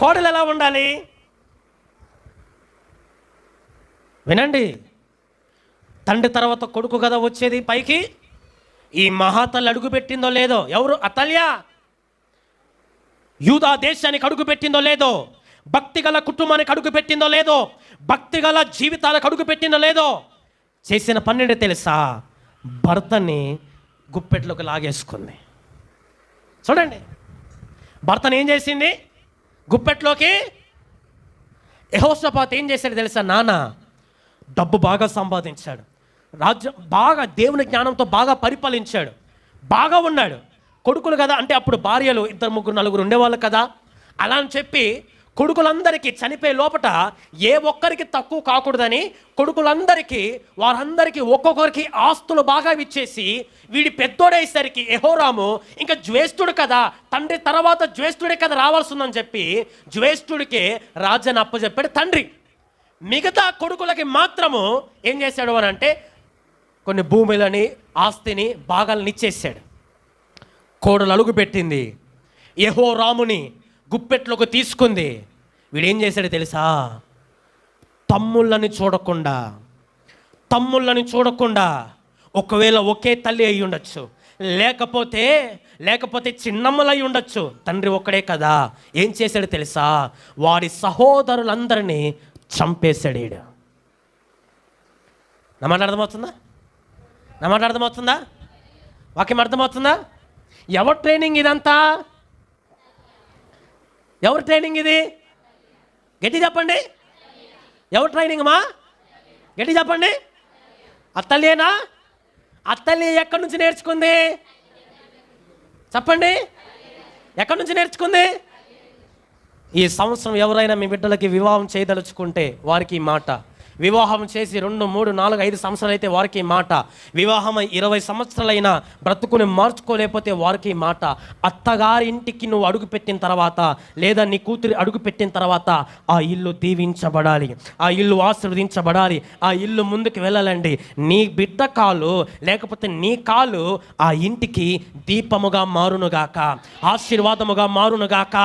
కోడలు ఎలా ఉండాలి? వినండి. తండ్రి తర్వాత కొడుకు కదా వచ్చేది పైకి? ఈ మహాతల్లి అడుగు పెట్టిందో లేదో? ఎవరు? అతల్య యూదా దేశానికి అడుగు పెట్టిందో లేదో? భక్తి గల కుటుంబానికి అడుగు పెట్టిందో లేదో? భక్తి గల జీవితాలకు అడుగు పెట్టిందో లేదో? చేసిన పన్నెండు తెలుసా? భర్తని గుప్పెట్లోకి లాగేసుకుంది. చూడండి. భర్తను ఏం చేసింది? గుప్పెట్లోకి? యహోషపాత్ ఏం చేశాడు తెలుసా నాన్న డబ్బు బాగా సంపాదించాడు. రాజ్యం బాగా దేవుని జ్ఞానంతో బాగా పరిపాలించాడు. బాగా ఉన్నాడు. కొడుకులు కదా అంటే అప్పుడు భార్యలు ఇద్దరు ముగ్గురు నలుగురు ఉండేవాళ్ళు కదా. అలా అని చెప్పి కొడుకులందరికీ చనిపోయే లోపట ఏ ఒక్కరికి తక్కువ కాకూడదని కొడుకులందరికీ వారందరికీ ఒక్కొక్కరికి ఆస్తులు బాగా ఇచ్చేసి వీడి పెద్దోడేసరికి ఎహోరాము ఇంకా జ్యేష్ఠుడు కదా తండ్రి తర్వాత జ్యేష్ఠుడే కదా రావాల్సిందని చెప్పి జ్యేష్ఠుడికే రాజ్యాన్ని అప్పచెప్పాడు తండ్రి. మిగతా కొడుకులకి మాత్రము ఏం చేశాడు అని అంటే కొన్ని భూములని ఆస్తిని భాగాలను ఇచ్చేసాడు. కోడలు అలుగు పెట్టింది యహో రాముని గుప్పెట్లోకి తీసుకుంది. వీడేం చేశాడు తెలుసా? తమ్ముళ్ళని చూడకుండా తమ్ముళ్ళని చూడకుండా ఒకవేళ ఒకే తల్లి అయి ఉండొచ్చు లేకపోతే లేకపోతే చిన్నమ్మలు ఉండొచ్చు. తండ్రి ఒక్కడే కదా ఏం చేశాడు తెలుసా? వారి సహోదరులందరినీ చంపేశాడు ఈడు. నా మాట అర్థమవుతుందా? నా మాట అర్థమవుతుందా? వాక్యం అర్థమవుతుందా? ఎవరి ట్రైనింగ్ ఇదంతా? ఎవరి ట్రైనింగ్ ఇది? గట్టి చెప్పండి. ఎవరు ట్రైనింగ్ మా? గట్టి చెప్పండి. అత్తలేనా అత్తల్లి ఎక్కడి నుంచి నేర్చుకుంది? చెప్పండి. ఎక్కడి నుంచి నేర్చుకుంది? ఈ సంవత్సరం ఎవరైనా మీ బిడ్డలకి వివాహం చేయదలుచుకుంటే వారికి ఈ మాట. వివాహం చేసి రెండు మూడు నాలుగు ఐదు సంవత్సరాలు అయితే వారికి ఈ మాట. వివాహం ఇరవై సంవత్సరాలైనా బ్రతుకుని మార్చుకోలేకపోతే వారికి ఈ మాట. అత్తగారి ఇంటికి నువ్వు అడుగు పెట్టిన తర్వాత లేదా నీ కూతురి అడుగు పెట్టిన తర్వాత ఆ ఇల్లు దీవించబడాలి. ఆ ఇల్లు ఆశీర్వదించబడాలి. ఆ ఇల్లు ముందుకు వెళ్ళాలండి. నీ బిడ్డ కాలు లేకపోతే నీ కాలు ఆ ఇంటికి దీపముగా మారునుగాక. ఆశీర్వాదముగా మారునుగాక.